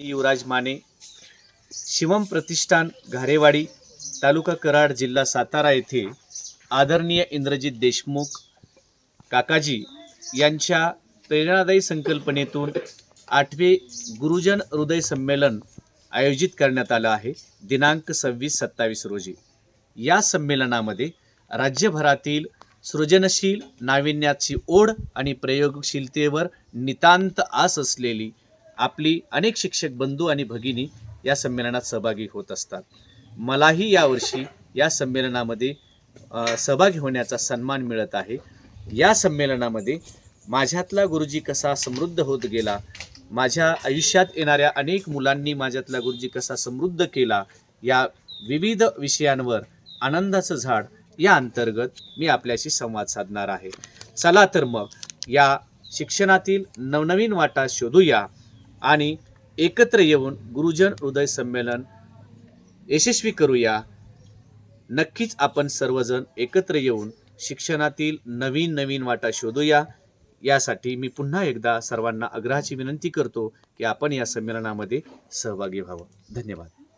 युवराज माने शिवम प्रतिष्ठान घारेवाडी तालुका कराड जिल्हा सातारा येथे आदरणीय इंद्रजित देशमुख काकाजी यांच्या प्रेरणादायी संकल्पनेतून आठवे गुरुजन हृदय संमेलन आयोजित करण्यात आलं आहे दिनांक सव्वीस सत्तावीस रोजी. या संमेलनामध्ये राज्यभरातील सृजनशील नाविन्याची ओढ आणि प्रयोगशीलतेवर नितांत आस असलेली आपली अनेक शिक्षक बंधू आणि भगिनी या संमेलनात सहभागी होत असतात. मलाही यावर्षी या संमेलनामध्ये सहभागी होण्याचा सन्मान मिळत आहे. या संमेलनामध्ये माझ्यातला गुरुजी कसा समृद्ध होत गेला माझ्या आयुष्यात येणाऱ्या अनेक मुलांनी माझ्यातला गुरुजी कसा समृद्ध केला या विविध विषयांवर आनंदाचं झाड या अंतर्गत मी आपल्याशी संवाद साधणार आहे. चला तर मग या शिक्षणातील नवनवीन वाटा शोधूया. आणि एकत्र येऊन गुरुजन हृदय संमेलन यशस्वी करूया. नक्कीच आपण सर्वजण एकत्र येऊन शिक्षणातील नवीन नवीन वाटा शोधूया. यासाठी मी पुन्हा एकदा सर्वांना आग्रहाची विनंती करतो की आपण या संमेलनामध्ये सहभागी व्हावं. धन्यवाद.